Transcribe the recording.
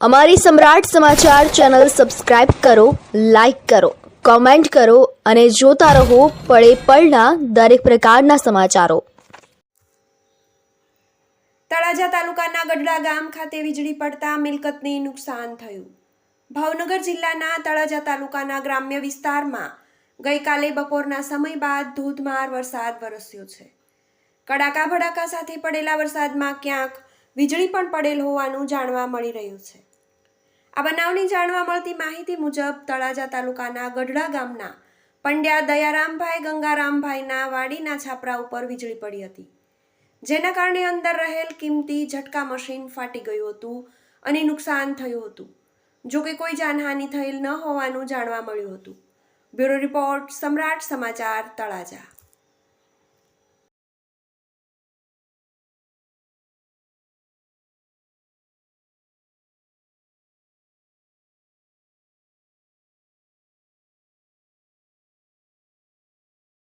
અમારી સમ્રાટ સમાચાર channel subscribe કરો, લાઇક કરો, કોમેન્ટ કરો અને જોતા રહો પળે પળના દરેક પ્રકારના સમાચારો. તળાજા તાલુકાના ગઢડા ગામ ખાતે વીજળી પડતા મિલકતને નુકસાન થયું. ભાવનગર જિલ્લાના તળાજા તાલુકાના ગ્રામ્ય વિસ્તારમાં ગઈકાલે બપોરના સમય બાદ ધોધમાર વરસાદ વરસ્યો છે. કડાકા ભડાકા સાથે પડેલા વરસાદમાં ક્યાંક વીજળી પણ પડેલ હોવાનું જાણવા મળી રહ્યું છે. આ બનાવની જાણવા મળતી માહિતી મુજબ તળાજા તાલુકાના ગઢડા ગામના પંડ્યા દયારામભાઈ ગંગારામભાઈના વાડીના છાપરા ઉપર વીજળી પડી હતી. જેના કારણે અંદર રહેલ કિંમતી ઝટકા મશીન ફાટી ગયું હતું અને નુકસાન થયું હતું. જો કે કોઈ જાનહાનિ થયેલ ન હોવાનું જાણવા મળ્યું હતું. બ્યુરો રિપોર્ટ સમ્રાટ સમાચાર તળાજા.